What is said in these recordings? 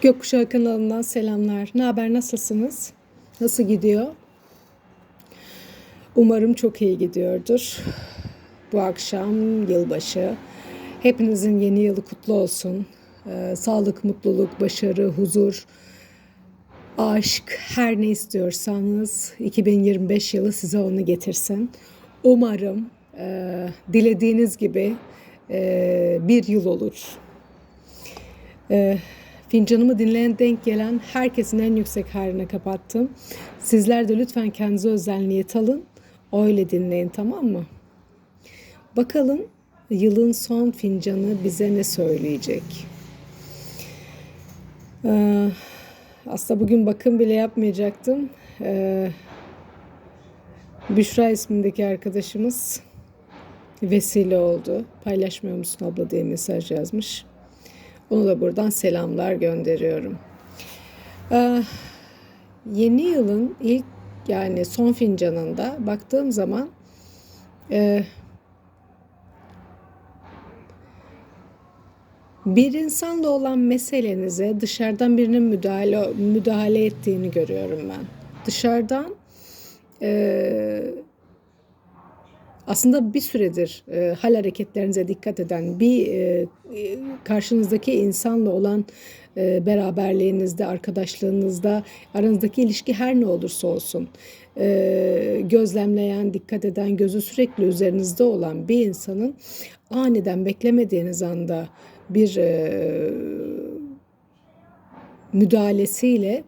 Gökkuşağı kanalından selamlar. Ne haber, nasılsınız? Nasıl gidiyor? Umarım çok iyi gidiyordur. Bu akşam yılbaşı. Hepinizin yeni yılı kutlu olsun. Ee, sağlık, mutluluk, başarı, huzur, aşk, her ne istiyorsanız 2025 yılı size onu getirsin. Umarım e, dilediğiniz gibi e, bir yıl olur. E, fincanımı dinleyen denk gelen herkesin en yüksek hayrına kapattım. Sizler de lütfen kendinize özel niyet alın. Öyle dinleyin tamam mı? Bakalım yılın son fincanı bize ne söyleyecek? Ee, aslında bugün bakım bile yapmayacaktım. Ee, Büşra ismindeki arkadaşımız vesile oldu. Paylaşmıyor musun abla diye mesaj yazmış. Onu da buradan selamlar gönderiyorum. Ee, yeni yılın ilk yani son fincanında baktığım zaman e, bir insanla olan meselenize dışarıdan birinin müdahale müdahale ettiğini görüyorum ben. Dışarıdan e, aslında bir süredir e, hal hareketlerinize dikkat eden bir e, e, karşınızdaki insanla olan e, beraberliğinizde, arkadaşlığınızda, aranızdaki ilişki her ne olursa olsun e, gözlemleyen, dikkat eden, gözü sürekli üzerinizde olan bir insanın aniden beklemediğiniz anda bir e, müdahalesiyle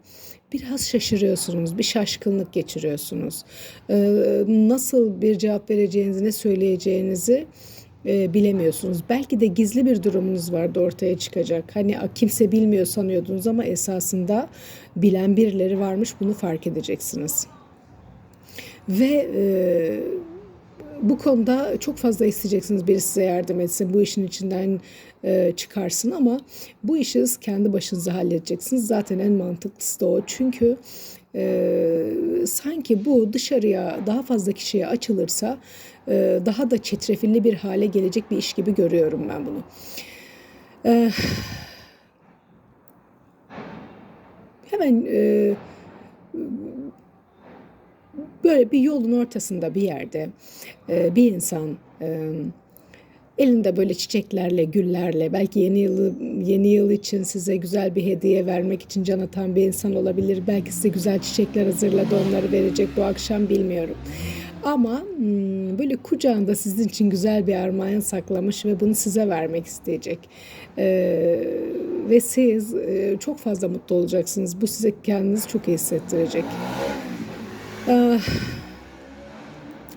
biraz şaşırıyorsunuz, bir şaşkınlık geçiriyorsunuz. Ee, nasıl bir cevap vereceğinizi, ne söyleyeceğinizi e, bilemiyorsunuz. Belki de gizli bir durumunuz vardı ortaya çıkacak. Hani kimse bilmiyor sanıyordunuz ama esasında bilen birileri varmış bunu fark edeceksiniz. Ve e, bu konuda çok fazla isteyeceksiniz biri size yardım etsin, bu işin içinden e, çıkarsın ama bu işi kendi başınıza halledeceksiniz. Zaten en mantıklısı da o. Çünkü e, sanki bu dışarıya daha fazla kişiye açılırsa e, daha da çetrefilli bir hale gelecek bir iş gibi görüyorum ben bunu. E, hemen e, böyle bir yolun ortasında bir yerde e, bir insan e, elinde böyle çiçeklerle, güllerle, belki yeni yılı yeni yıl için size güzel bir hediye vermek için can atan bir insan olabilir. Belki size güzel çiçekler hazırladı, onları verecek bu akşam bilmiyorum. Ama hmm, böyle kucağında sizin için güzel bir armağan saklamış ve bunu size vermek isteyecek. Ee, ve siz e, çok fazla mutlu olacaksınız. Bu size kendinizi çok iyi hissettirecek. Ee,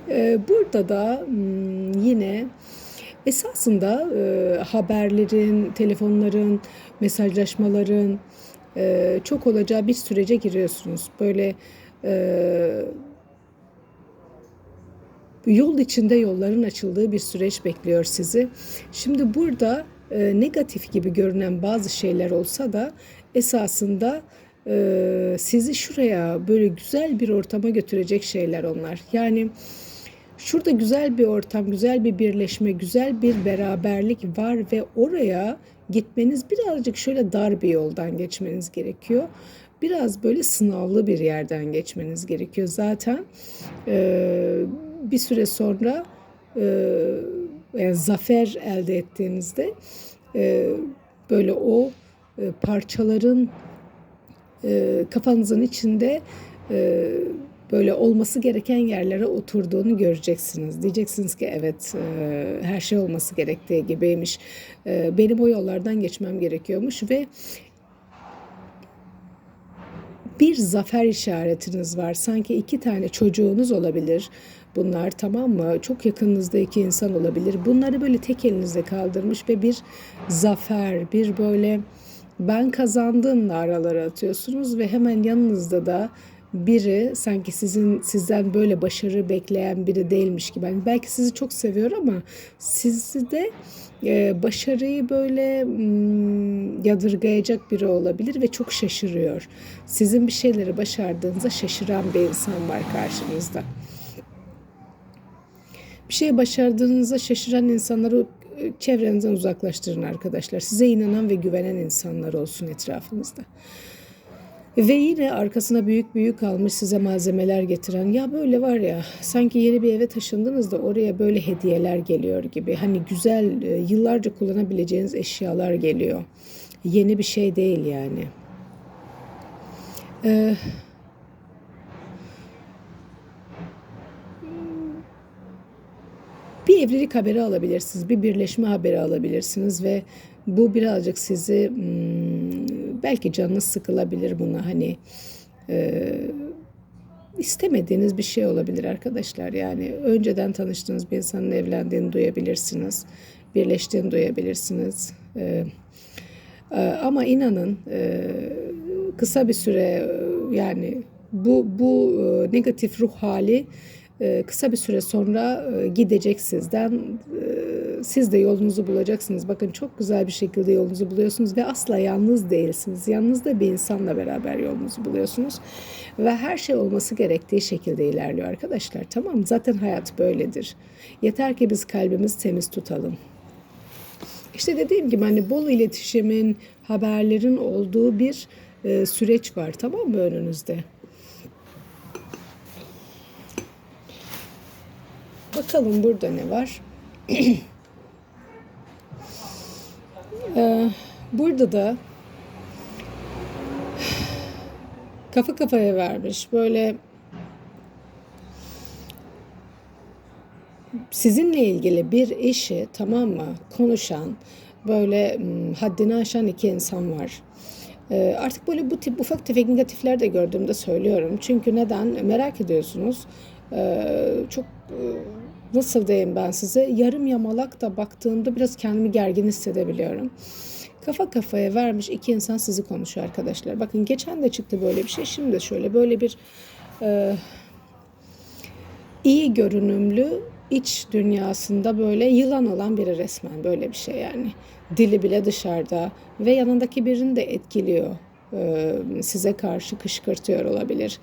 e, burada da hmm, yine esasında e, haberlerin, telefonların, mesajlaşmaların e, çok olacağı bir sürece giriyorsunuz. Böyle yol içinde yolların açıldığı bir süreç bekliyor sizi. Şimdi burada negatif gibi görünen bazı şeyler olsa da esasında e, sizi şuraya böyle güzel bir ortama götürecek şeyler onlar. Yani şurada güzel bir ortam, güzel bir birleşme, güzel bir beraberlik var ve oraya gitmeniz birazcık şöyle dar bir yoldan geçmeniz gerekiyor. Biraz böyle sınavlı bir yerden geçmeniz gerekiyor. Zaten e, bir süre sonra e, yani zafer elde ettiğinizde e, böyle o e, parçaların e, kafanızın içinde e, böyle olması gereken yerlere oturduğunu göreceksiniz. Diyeceksiniz ki evet e, her şey olması gerektiği gibiymiş. Benim o yollardan geçmem gerekiyormuş ve bir zafer işaretiniz var. Sanki iki tane çocuğunuz olabilir. Bunlar tamam mı? Çok yakınınızda iki insan olabilir. Bunları böyle tek elinizde kaldırmış ve bir zafer, bir böyle ben kazandığımla aralara atıyorsunuz ve hemen yanınızda da biri sanki sizin sizden böyle başarı bekleyen biri değilmiş gibi. Yani belki sizi çok seviyor ama sizi de e, başarıyı böyle hmm, yadırgayacak biri olabilir ve çok şaşırıyor. Sizin bir şeyleri başardığınızda şaşıran bir insan var karşınızda. Bir şey başardığınızda şaşıran insanları çevrenizden uzaklaştırın arkadaşlar. Size inanan ve güvenen insanlar olsun etrafınızda. Ve yine arkasına büyük büyük almış size malzemeler getiren ya böyle var ya sanki yeni bir eve taşındınız da oraya böyle hediyeler geliyor gibi. Hani güzel e, yıllarca kullanabileceğiniz eşyalar geliyor. Yeni bir şey değil yani. Ee, bir evlilik haberi alabilirsiniz, bir birleşme haberi alabilirsiniz ve bu birazcık sizi hmm, belki canınız sıkılabilir buna hani e, istemediğiniz bir şey olabilir arkadaşlar. Yani önceden tanıştığınız bir insanın evlendiğini duyabilirsiniz, birleştiğini duyabilirsiniz. E, e, ama inanın e, kısa bir süre e, yani bu bu e, negatif ruh hali kısa bir süre sonra e, gidecek sizden. E, siz de yolunuzu bulacaksınız. Bakın çok güzel bir şekilde yolunuzu buluyorsunuz ve asla yalnız değilsiniz. Yalnız da bir insanla beraber yolunuzu buluyorsunuz. Ve her şey olması gerektiği şekilde ilerliyor arkadaşlar. Tamam? Zaten hayat böyledir. Yeter ki biz kalbimizi temiz tutalım. İşte dediğim gibi hani bol iletişimin, haberlerin olduğu bir e, süreç var tamam mı önünüzde? Bakalım burada ne var? ee, burada da kafa kafaya vermiş. Böyle sizinle ilgili bir işi tamam mı konuşan böyle hmm, haddini aşan iki insan var. Ee, artık böyle bu tip ufak tefek negatifler de gördüğümde söylüyorum. Çünkü neden? Merak ediyorsunuz. Ee, çok nasıl diyeyim ben size yarım yamalak da baktığımda biraz kendimi gergin hissedebiliyorum. Kafa kafaya vermiş iki insan sizi konuşuyor arkadaşlar. Bakın geçen de çıktı böyle bir şey. Şimdi de şöyle böyle bir e, iyi görünümlü iç dünyasında böyle yılan olan biri resmen böyle bir şey yani. Dili bile dışarıda ve yanındaki birini de etkiliyor size karşı kışkırtıyor olabilir.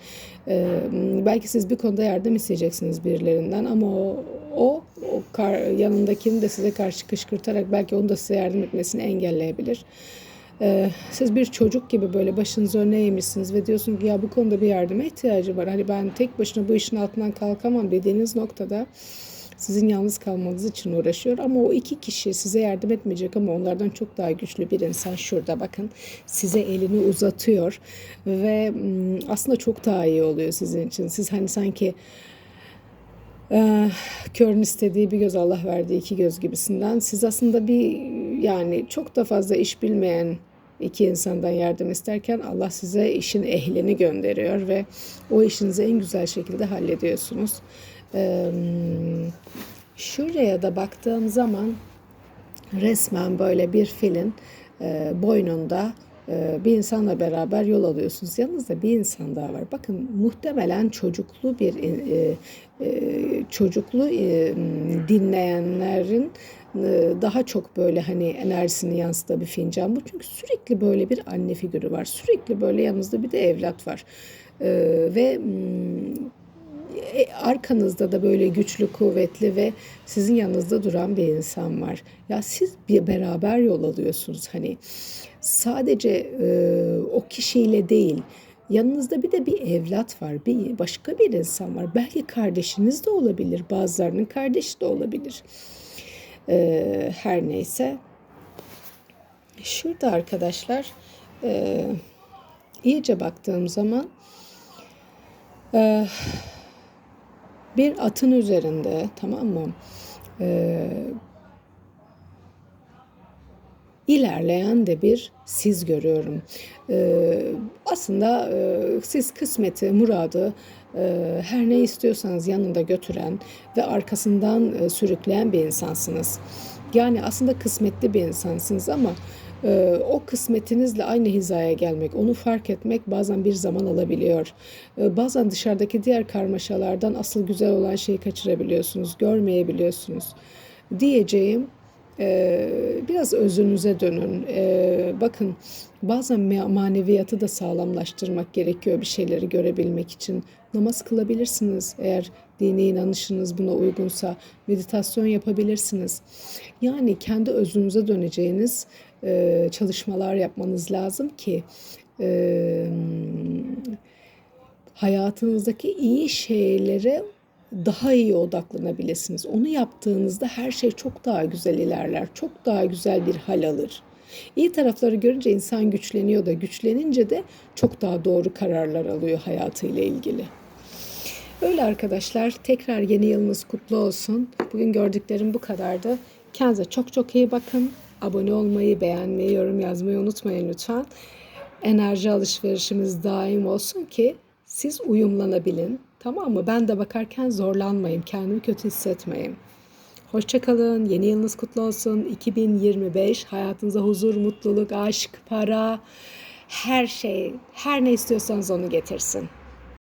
Belki siz bir konuda yardım isteyeceksiniz birilerinden ama o, o, o kar, yanındakini de size karşı kışkırtarak belki onu da size yardım etmesini engelleyebilir. Siz bir çocuk gibi böyle başınızı öne eğmişsiniz ve diyorsunuz ki ya bu konuda bir yardıma ihtiyacı var. Hani ben tek başına bu işin altından kalkamam dediğiniz noktada sizin yalnız kalmanız için uğraşıyor ama o iki kişi size yardım etmeyecek ama onlardan çok daha güçlü bir insan şurada bakın size elini uzatıyor ve aslında çok daha iyi oluyor sizin için. Siz hani sanki e, körün istediği bir göz Allah verdiği iki göz gibisinden siz aslında bir yani çok da fazla iş bilmeyen iki insandan yardım isterken Allah size işin ehlini gönderiyor ve o işinizi en güzel şekilde hallediyorsunuz. Şuraya da baktığım zaman resmen böyle bir filin boynunda bir insanla beraber yol alıyorsunuz. Yanınızda bir insan daha var. Bakın muhtemelen çocuklu bir çocuklu dinleyenlerin daha çok böyle hani enerjisini yansıtığı bir fincan bu. Çünkü sürekli böyle bir anne figürü var. Sürekli böyle yanınızda bir de evlat var. Ve e, arkanızda da böyle güçlü, kuvvetli ve sizin yanınızda duran bir insan var. Ya siz bir beraber yol alıyorsunuz hani sadece e, o kişiyle değil yanınızda bir de bir evlat var, bir başka bir insan var. Belki kardeşiniz de olabilir, bazılarının kardeşi de olabilir. E, her neyse. Şurada arkadaşlar e, iyice baktığım zaman e, bir atın üzerinde tamam mı? Ee, ilerleyen de bir siz görüyorum. Ee, aslında e, siz kısmeti, muradı e, her ne istiyorsanız yanında götüren ve arkasından e, sürükleyen bir insansınız. Yani aslında kısmetli bir insansınız ama ee, o kısmetinizle aynı hizaya gelmek, onu fark etmek bazen bir zaman alabiliyor. Ee, bazen dışarıdaki diğer karmaşalardan asıl güzel olan şeyi kaçırabiliyorsunuz, görmeyebiliyorsunuz. Diyeceğim Ee, biraz özünüze dönün. Ee, bakın bazen ma- maneviyatı da sağlamlaştırmak gerekiyor bir şeyleri görebilmek için. Namaz kılabilirsiniz eğer dini inanışınız buna uygunsa. Meditasyon yapabilirsiniz. Yani kendi özünüze döneceğiniz e, çalışmalar yapmanız lazım ki e, hayatınızdaki iyi şeylere daha iyi odaklanabilirsiniz. Onu yaptığınızda her şey çok daha güzel ilerler. Çok daha güzel bir hal alır. İyi tarafları görünce insan güçleniyor da güçlenince de çok daha doğru kararlar alıyor hayatıyla ilgili. Öyle arkadaşlar tekrar yeni yılınız kutlu olsun. Bugün gördüklerim bu kadardı. Kendinize çok çok iyi bakın. Abone olmayı, beğenmeyi, yorum yazmayı unutmayın lütfen. Enerji alışverişimiz daim olsun ki siz uyumlanabilin. Tamam mı? Ben de bakarken zorlanmayın. Kendimi kötü hissetmeyin. Hoşçakalın. Yeni yılınız kutlu olsun. 2025 hayatınıza huzur, mutluluk, aşk, para, her şey, her ne istiyorsanız onu getirsin.